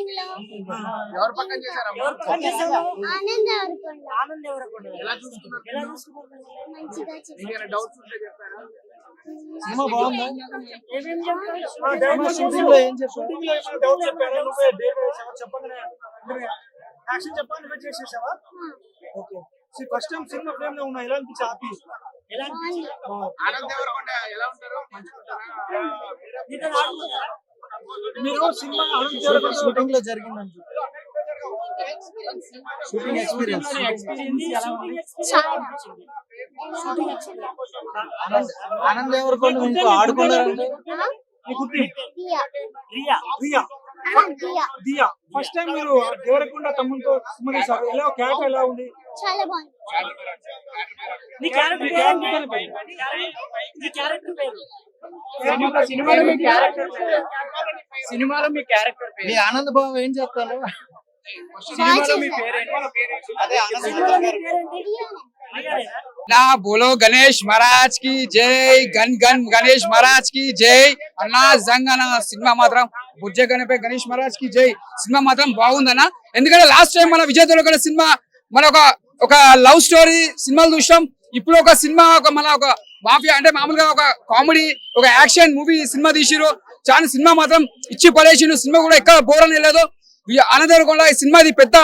ఇందులో ఎవరు పక్కన చేశారమ్మా ఆనంద్ ఎవరికొండ ఆనంద్ ఎవరకుండా ఎలా చూసుకున్నారు ఎలా చూసుకున్నారు? మంచిగా చేశారు. ఇంకేమైనా డౌట్స్ ఉంటే చెప్పారా? సినిమా బాగుందా? ఏమేం షూటింగ్లో ఏం చెప్పారు? షూటింగ్లో ఏమైనా డౌట్ చెప్పారా? నువ్వే డేట్ వేసావా? చెప్పగానే యాక్షన్ చెప్పాలి నువ్వే చేసేసావా? ఓకే. ఫస్ట్ టైం సినిమా ఫ్రేమ్లో ఉన్నా ఎలా అనిపించి ఎలా? ఆనంద్ ఎవరికొండ ఎలా ఉంటారు? మంచిగా ఉంటారా? మీరు సినిమా షూటింగ్లో జరిగిందని షూటింగ్ ఎక్స్పీరియన్స్. ఆనంద్ ఆనంద్ ఎవరికొండ ఇంకో ఆడుకున్నారంటే ఆ? నీ గుర్తి దియా. రియా దియా ఫస్ట్ టైం మీరు దేవరకొండ తమ్ముతో సినిమా ఎలా క్యారెక్టర్ ఎలా ఉంది? చాలా బాగుంది. నీ క్యారెక్టర్ పేరు? ఏంటి? నీ క్యారెక్టర్ పేరు సినిమాలో మీ క్యారెక్టర్ సినిమాలో మీ క్యారెక్టర్ మీ ఆనంద్ బాబు ఏం చెప్తాను సినిమాలో మీ పేరేంటి అదే ఆనంద్ నీ పేరేంటి? దియానే. రియానేనా? నా బోలో గణేష్ మహారాజ్కి జై గన్ గన్ గణేష్ మహారాజ్కి జై అన్నా జంగన సినిమా మాత్రం బుజ్జ గణపై గణేష్ మహారాజ్కి జై సినిమా మాత్రం బాగుందన్న ఎందుకంటే లాస్ట్ టైం మన విజయ్ దేవరకొండ సినిమా మన ఒక ఒక లవ్ స్టోరీ సినిమాలు చూసాం ఇప్పుడు ఒక సినిమా ఒక మన ఒక మాఫియా అంటే మామూలుగా ఒక కామెడీ ఒక యాక్షన్ మూవీ సినిమా తీసిరు చాలా సినిమా మాత్రం ఇచ్చి పడేసిండు సినిమా కూడా ఎక్కడ బోర్ అని లేదు ఆనంద్ ఈ సినిమా పెద్ద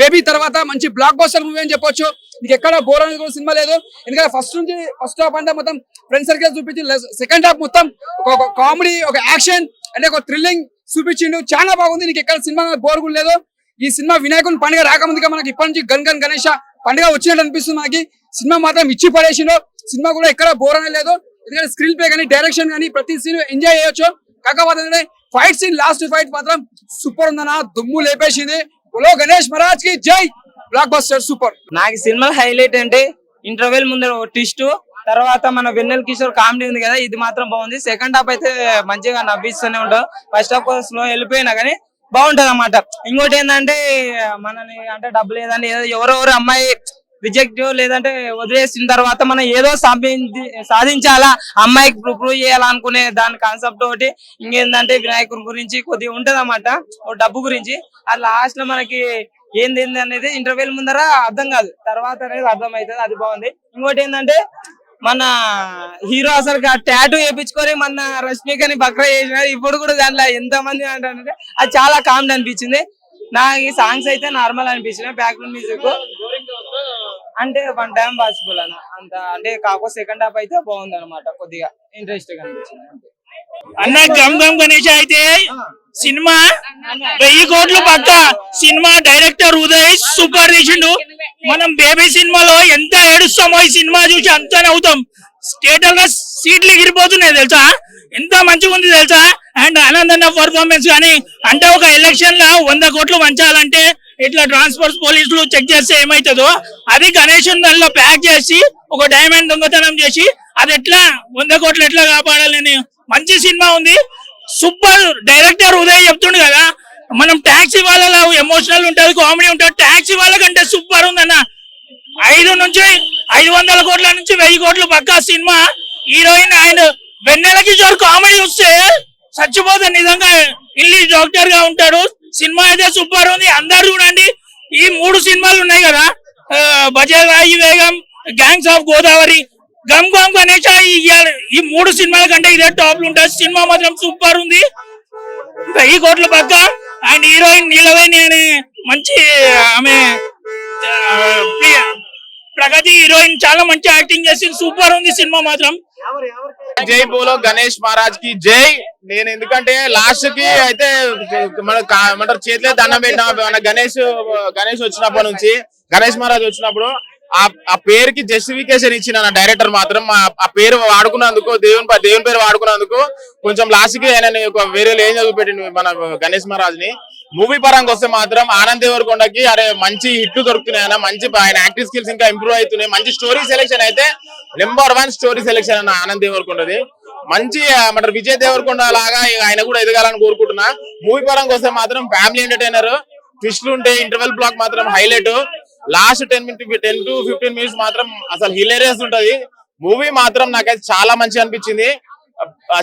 బేబీ తర్వాత మంచి బ్లాక్ బస్టర్ మూవీ అని చెప్పొచ్చు. నీకు ఎక్కడ బోర్ అనేది కూడా సినిమా లేదు. ఎందుకంటే ఫస్ట్ నుంచి ఫస్ట్ హాఫ్ అంటే మొత్తం ఫ్రెండ్ సర్కిల్ చూపించి సెకండ్ హాఫ్ మొత్తం ఒక కామెడీ ఒక యాక్షన్ అంటే ఒక థ్రిల్లింగ్ చూపించిండు. చాలా బాగుంది. నీకు ఎక్కడ సినిమా బోర్ కూడా లేదు. ఈ సినిమా వినాయకుని పండుగ రాకముందుగా మనకి ఇప్పటి నుంచి గన్ గన్ గణేష పండుగ వచ్చినట్టు అనిపిస్తుంది మనకి. సినిమా మాత్రం ఇచ్చి పడేసిండు. సినిమా కూడా ఎక్కడ బోర్ అనేది లేదు. ఎందుకంటే స్క్రీన్ ప్లే కానీ డైరెక్షన్ కానీ ప్రతి సీన్ ఎంజాయ్ చేయొచ్చు. కాకపోతే ఫైట్ సీన్ లాస్ట్ ఫైట్ మాత్రం సూపర్ ఉందన్న దుమ్ము లేపేసింది. హలో గణేష్ మహారాజ్కి జై బ్లాక్ బస్టర్ సూపర్. నాకు సినిమా హైలైట్ అంటే ఇంటర్వెల్ ముందర ట్విస్ట్ తర్వాత మన వెన్నెల కిషోర్ కామెడీ ఉంది కదా ఇది మాత్రం బాగుంది. సెకండ్ హాఫ్ అయితే మంచిగా నవ్విస్తూనే ఉంటాం. ఫస్ట్ హాఫ్ స్లో వెళ్ళిపోయినా కానీ బాగుంటది అన్నమాట ఇంకోటి ఏంటంటే మనని అంటే డబ్బు లేదని ఎవరెవరు అమ్మాయి రిజెక్ట్ లేదంటే వదిలేసిన తర్వాత మనం ఏదో సాధించి సాధించాలా? అమ్మాయికి ప్రూవ్ చేయాలనుకునే దాని కాన్సెప్ట్ ఒకటి ఇంకేందంటే వినాయకుడి గురించి కొద్దిగా ఉంటది అన్నమాట ఓ డబ్బు గురించి. అది లాస్ట్లో మనకి ఏంది ఏంది అనేది ఇంటర్వ్యూల ముందర అర్థం కాదు. తర్వాత అనేది అర్థం అవుతుంది అది బాగుంది. ఇంకోటి ఏంటంటే మన హీరో అసలు టాటూ వేయించుకొని మన రష్మికని బక్రా చేసినారు ఇప్పుడు కూడా దాంట్లో ఎంత మంది అంటారంటే అది చాలా కామెడీ అనిపించింది. నాకు ఈ సాంగ్స్ అయితే నార్మల్ అనిపించినాయి. బ్యాక్గ్రౌండ్ మ్యూజిక్ అంటే వన్ టైం వాచిబుల్ అన్న. అంత అంటే కాకపోతే సెకండ్ హాఫ్ అయితే బాగుంది అనమాట కొద్దిగా ఇంట్రెస్ట్ అనిపించింది. అంతే. అన్న గమ్ గమ్ గణేష్ అయితే సినిమా వెయ్యి కోట్లు పక్క సినిమా డైరెక్టర్ ఉదయ్ సూపర్ తీసిండు. మనం బేబీ సినిమాలో ఎంత ఏడుస్తామో ఈ సినిమా చూసి అంత నవ్వుతాం. థియేటర్లో సీట్లు ఎగిరిపోతున్నాయి తెలుసా? ఎంత మంచిగా ఉంది తెలుసా? అండ్ ఆనందన్న పర్ఫార్మెన్స్ కానీ అంటే ఒక ఎలక్షన్లో వంద కోట్లు వంచాలంటే ఇట్లా ట్రాన్స్పోర్ట్ పోలీసులు చెక్ చేస్తే ఏమైతుందో? అది గణేషన్ దానిలో ప్యాక్ చేసి ఒక డైమండ్ దొంగతనం చేసి అది ఎట్లా? వంద కోట్లు ఎట్లా కాపాడాలని మంచి సినిమా ఉంది. సూపర్ డైరెక్టర్ ఉదయ్ చెప్తుండు కదా మనం ట్యాక్సీ వాళ్ళ ఎమోషనల్ ఉంటది కామెడీ ఉంటుంది ట్యాక్సీ వాళ్ళ కంటే సూపర్ ఉందన్న. ఐదు నుంచి ఐదు వందల కోట్ల నుంచి వెయ్యి కోట్లు పక్కా సినిమా. హీరోయిన్ ఆయన వెన్నెల కిషోర్ కామెడీ చూస్తే చచ్చిపోతే నిజంగా ఇల్లి డాక్టర్గా ఉంటాడు. సినిమా అయితే సూపర్ ఉంది. అందరు చూడండి. ఈ మూడు సినిమాలు ఉన్నాయి కదా. బజే బజాజ్ రాయి వేగం గ్యాంగ్స్ ఆఫ్ గోదావరి గమ్ గమ్ గణేష ఈ మూడు సినిమాల కంటే ఇదే టాప్ ఉంటుంది సినిమా మాత్రం సూపర్ ఉంది. వెయ్యి కోట్ల పక్క. అండ్ హీరోయిన్ నీలవేణి అని మంచి ఆమె ప్రగతి హీరోయిన్ చాలా మంచి యాక్టింగ్ చేసింది. సూపర్ ఉంది సినిమా మాత్రం. జై బోలో గణేష్ మహారాజ్కి జై. నేను ఎందుకంటే లాస్ట్కి అయితే మన మన చేతిలో దండం పెట్టిన మన గణేష్ గణేష్ వచ్చినప్పటి నుంచి గణేష్ మహారాజ్ వచ్చినప్పుడు ఆ ఆ పేరుకి జస్టిఫికేషన్ ఇచ్చిన నా డైరెక్టర్ మాత్రం ఆ- పేరు వాడుకున్నందుకు దేవుని దేవుని పేరు వాడుకున్నందుకు కొంచెం లాస్ట్కి ఆయన ఒక వేరే ఏం చదివిపెట్టిండు మన గణేష్ మహారాజ్ని మూవీ పరంగా వస్తే మాత్రం ఆనంద్ దేవరకొండకి అరే మంచి హిట్ దొరుకుతున్నాయి అన్న మంచి ఆయన యాక్టింగ్ స్కిల్స్ ఇంకా ఇంప్రూవ్ అవుతున్నాయి మంచి స్టోరీ సెలెక్షన్ అయితే నెంబర్ వన్ స్టోరీ సెలెక్షన్ అన్న ఆనంద్ దేవరకొండది. మంచి మన విజయ్ దేవరకొండ లాగా ఆయన కూడా ఎదగాలని కోరుకుంటున్నా. మూవీ పరంగా వస్తే మాత్రం ఫ్యామిలీ ఎంటర్టైనర్ ట్విస్ట్లు ఉంటే ఇంటర్వెల్ బ్లాక్ మాత్రం highlight. Last ten minute ten to fifteen minutes మాత్రం అసలు హిలేరియస్ ఉంటది. మూవీ మాత్రం నాకైతే చాలా మంచి అనిపించింది.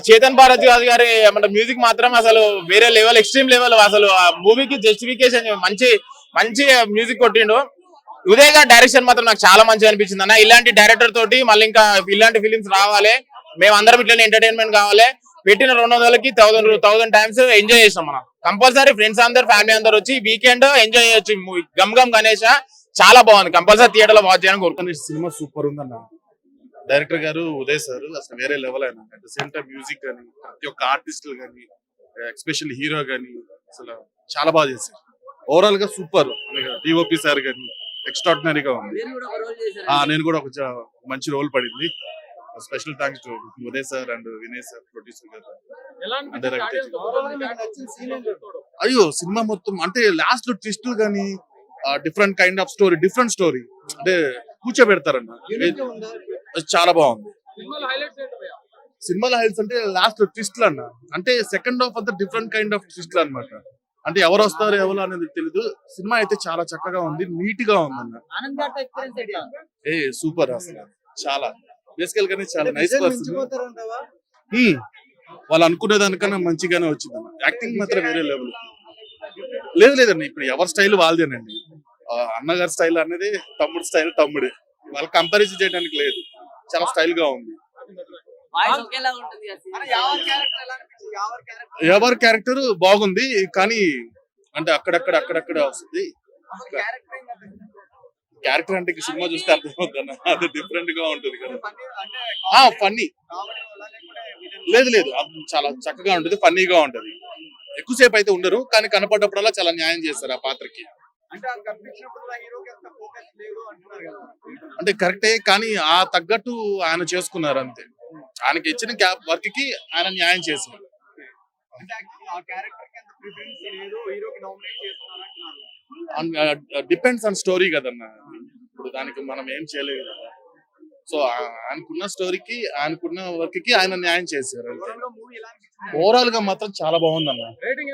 చేతన్ భారత్ గారి గారి మన మ్యూజిక్ మాత్రం అసలు వేరే లెవెల్ ఎక్స్ట్రీమ్ లెవెల్ అసలు ఆ మూవీకి జస్టిఫికేషన్ మంచి మంచి మ్యూజిక్ కొట్టిండు. ఉదయ్ గారి డైరెక్షన్ మాత్రం నాకు చాలా మంచిగా అనిపించింది అన్న. ఇలాంటి డైరెక్టర్ తోటి మళ్ళీ ఇంకా ఇలాంటి ఫిలిమ్స్ రావాలి. మేము అందరం ఇట్లనే ఎంటర్టైన్మెంట్ కావాలి. పెట్టిన రెండు వందలకి థౌసండ్ థౌసండ్ టైమ్స్ ఎంజాయ్ చేసాం మనం. కంపల్సరీ ఫ్రెండ్స్ అందరు ఫ్యామిలీ అందరు వచ్చి వీకెండ్ ఎంజాయ్ చేయొచ్చు. మూవీ గమ్ గమ్ గణేష్ చాలా బాగుంది. కంపల్సరీ థియేటర్లో వాచ్ చేయడానికి కోరుకుంటున్నాను కానీ సినిమా సూపర్ ఉందన్న. డైరెక్టర్ గారు ఉదయ్ సార్ అసలు వేరే లెవెల్ ఆయన at the same time music కానీ ప్రతి ఒక్క ఆర్టిస్టులు కానీ ఎస్పెషల్ హీరో కానీ అసలు చాలా బాగా చేశారు. ఓవరాల్గా సూపర్ డిఓపి సార్ కానీ ఎక్స్ట్రాడినరీగా ఉంది. ఆ, నేను కూడా ఒక మంచి రోల్ పడింది. Special thanks to Uday sir and Vinay sir producer garu. అయ్యో సినిమా మొత్తం అంటే లాస్ట్లో ట్విస్ట్ గానీ different kind of story different story అంటే కూర్చోబెడతారన్న. చాలా బాగుంది. సినిమాలో హైలైట్స్ అంటే లాస్ట్ ట్విస్ట్లు అన్న. అంటే సెకండ్ హాఫ్ అంతా డిఫరెంట్ కైండ్ ఆఫ్ ట్విస్ట్లు అన్నమాట. అంటే ఎవరు వస్తారు ఎవరు అనేది తెలీదు. సినిమా అయితే చాలా చక్కగా ఉంది నీట్గా ఉంది అన్న ఏ సూపర్ అసలు. చాలా. బేసికల్ గానే చాలా నైస్ పర్సన్ వాళ్ళు అనుకునే దానికన్నా మంచిగానే వచ్చింది యాక్టింగ్ మాత్రం వేరే లెవెల్ లేదు లేదండి ఇప్పుడు ఎవరి స్టైల్ వాళ్ళదేనండి. అన్నగారి స్టైల్ అనేది తమ్ముడు స్టైల్ తమ్ముడే. వాళ్ళు కంపారిజన్ చేయడానికి లేదు. చాలా స్టైల్గా ఉంది. యావర్ క్యారెక్టర్ ఎలా అనిపించింది? యావర్ క్యారెక్టర్ ఎవరి క్యారెక్టర్ బాగుంది కానీ అంటే అక్కడక్కడ అక్కడక్కడ వస్తుంది. క్యారెక్టర్ అంటే సినిమా చూస్తే అర్థమవుతుంది? అది డిఫరెంట్గా ఉంటుంది కదా. ఫన్నీ లేదు లేదు. చాలా చక్కగా ఉంటుంది ఫన్నీగా ఉంటది. ఎక్కువసేపు అయితే ఉండరు కానీ కనపడ్డప్పుడల్లా చాలా న్యాయం చేస్తారు ఆ పాత్రకి. అంటే కరెక్టే కానీ ఆ తగ్గట్టు ఆయన చేసుకున్నారు అంతే. ఆయనకి ఇచ్చిన క్యాప్ వర్క్కి ఆయన న్యాయం చేశారు. డిపెండ్స్ ఆన్ స్టోరీ కదన్న. ఇప్పుడు దానికి మనం ఏం చేయలేదు కదా. సో ఆయనకున్న స్టోరీకి ఆయనకున్న వర్క్కి ఆయన న్యాయం చేశారు ఓవరాల్గా మాత్రం చాలా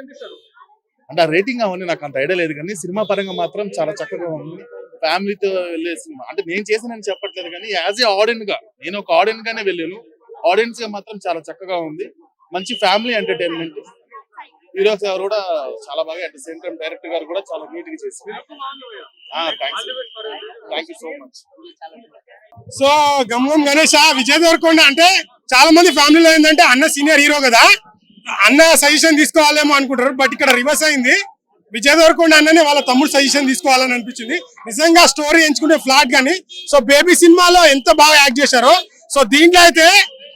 ఎంత ఇస్తారు? అంటే ఆ రేటింగ్ అవన్నీ నాకు అంత ఐడియా లేదు కానీ సినిమా పరంగా మాత్రం చాలా చక్కగా ఉంది. ఫ్యామిలీతో వెళ్ళే సినిమా. అంటే నేను చేసానని చెప్పట్లేదు కానీ యాజ్ ఏ ఆడియన్స్గా నేను ఒక ఆడియన్స్ గానే వెళ్ళాను. ఆడియన్స్గా మాత్రం చాలా చక్కగా ఉంది. మంచి ఫ్యామిలీ ఎంటర్టైన్మెంట్ హీరోస్ గారు కూడా చాలా బాగా at the same time director garu కూడా చాలా నీట్గా thanks thank you so much so గమ్మం Ganesh Vijay Devarakonda అంటే చాలా మంది ఫ్యామిలీలో ఏంటంటే అన్న సీనియర్ హీరో కదా. అన్న సజెషన్ తీసుకోవాలేమో అనుకుంటారు బట్ ఇక్కడ రివర్స్ అయింది. విజయ్ దేవరకొండ అన్ననే వాళ్ళ తమ్ముడు సజెషన్ తీసుకోవాలని అనిపించింది. నిజంగా స్టోరీ ఎంచుకునే ఫ్లాట్ కానీ సో బేబీ సినిమాలో ఎంత బాగా యాక్ట్ చేశారో సో దీంట్లో అయితే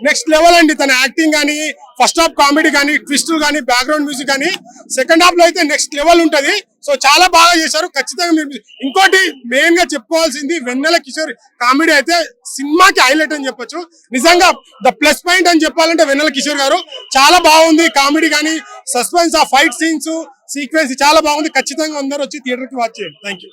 నెక్స్ట్ లెవెల్ అండి తన యాక్టింగ్ కానీ ఫస్ట్ హాఫ్ కామెడీ కానీ ట్విస్ట్ కానీ బ్యాక్గ్రౌండ్ మ్యూజిక్ కానీ సెకండ్ హాఫ్లో అయితే నెక్స్ట్ లెవెల్ ఉంటది. సో చాలా బాగా చేశారు. ఖచ్చితంగా మీరు ఇంకోటి మెయిన్గా చెప్పుకోవాల్సింది వెన్నెల కిషోర్ కామెడీ అయితే సినిమాకి హైలైట్ అని చెప్పొచ్చు. నిజంగా ద ప్లస్ పాయింట్ అని చెప్పాలంటే వెన్నెల కిషోర్ గారు చాలా బాగుంది కామెడీ కానీ సస్పెన్స్ ఆ ఫైట్ సీన్స్ సీక్వెన్స్ చాలా బాగుంది. ఖచ్చితంగా అందరూ వచ్చి థియేటర్కి వాచ్ చేయండి. Thank you